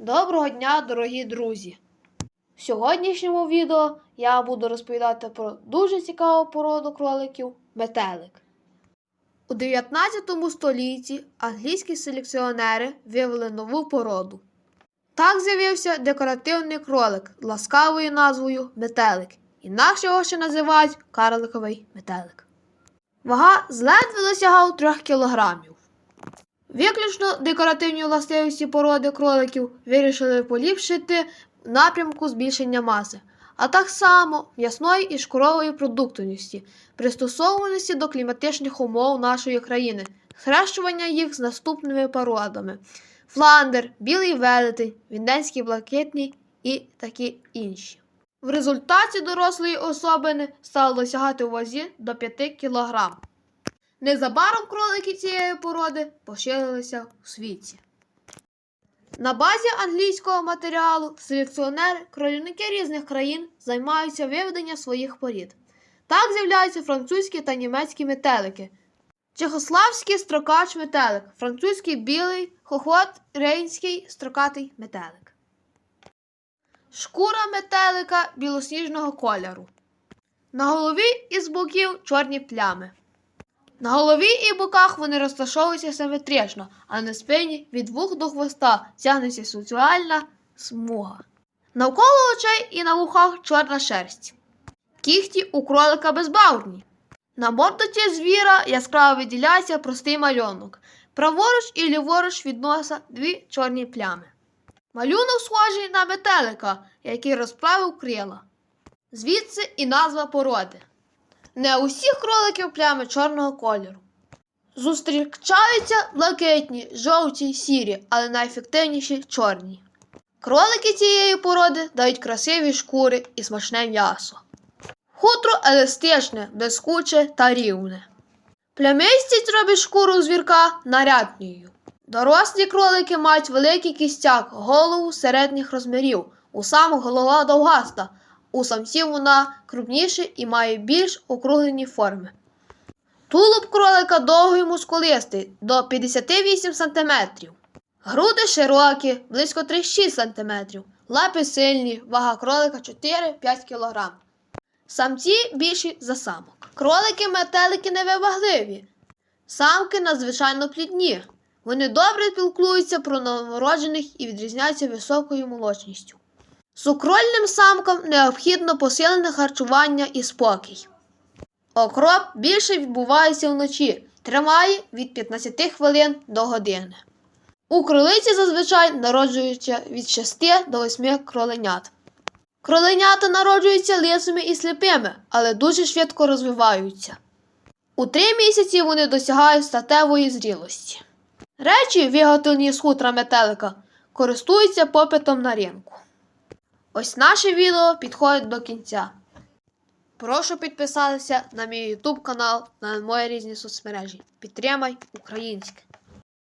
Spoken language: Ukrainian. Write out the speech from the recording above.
Доброго дня, дорогі друзі! В сьогоднішньому відео я буду розповідати про дуже цікаву породу кроликів метелик. У 19 столітті англійські селекціонери виявили нову породу. Так з'явився декоративний кролик ласкавою назвою метелик. Інакше його ще називають карликовий метелик. Вага зледве досягав 3 кілограмів. Виключно декоративні властивості породи кроликів вирішили поліпшити напрямку збільшення маси, а так само м'ясної і шкурової продуктивності, пристосованості до кліматичних умов нашої країни, схрещування їх з наступними породами: фландер, білий велетень, вінденський блакитний і такі інші. В результаті дорослої особини стало досягати у вазі до 5 кг. Незабаром кролики цієї породи поширилися в світі. На базі англійського матеріалу селекціонери, кролівники різних країн займаються виведенням своїх порід. Так з'являються французькі та німецькі метелики, чехославський строкач метелик, французький білий, хохот, рейнський строкатий метелик. Шкура метелика білосніжного кольору. На голові і з боків чорні плями. На голові і боках вони розташовуються симетрично, а на спині від вух до хвоста тягнеться сексуальна смуга. Навколо очей і на вухах чорна шерсть. Кіхті у кролика безбарвні. На мордоті звіра яскраво виділяється простий мальонок. Праворуч і ліворуч від носа дві чорні плями. Малюнок схожий на метелика, який розправив крила. Звідси і назва породи. Не у всіх кроликів плями чорного кольору. Зустрічаються блакитні, жовті, сірі, але найефективніші чорні. Кролики цієї породи дають красиві шкури і смачне м'ясо. Хутро еластичне, блискуче та рівне. Плямистість робить шкуру звірка нарядною. Дорослі кролики мають великий кістяк, голову середніх розмірів. У самок голова довгаста, у самців вона крупніша і має більш округлені форми. Тулуб кролика довгий мускулистий до 58 см. Груди широкі, близько 36 см. Лапи сильні, вага кролика 4-5 кг. Самці більші за самок. Кролики-метелики невибагливі. Самки надзвичайно плідні. Вони добре спілкуються про новороджених і відрізняються високою молочністю. Сукрольним самкам необхідно посилене харчування і спокій. Окроп більше відбувається вночі, триває від 15 хвилин до години. У кролиці зазвичай народжується від 6 до 8 кроленят. Кроленята народжуються лисими і сліпими, але дуже швидко розвиваються. У 3 місяці вони досягають статевої зрілості. Речі, виготовлені з хутра метелика, користуються попитом на ринку. Ось наше відео підходить до кінця. Прошу підписатися на мій YouTube канал, на мої різні соцмережі. Підтримай українське.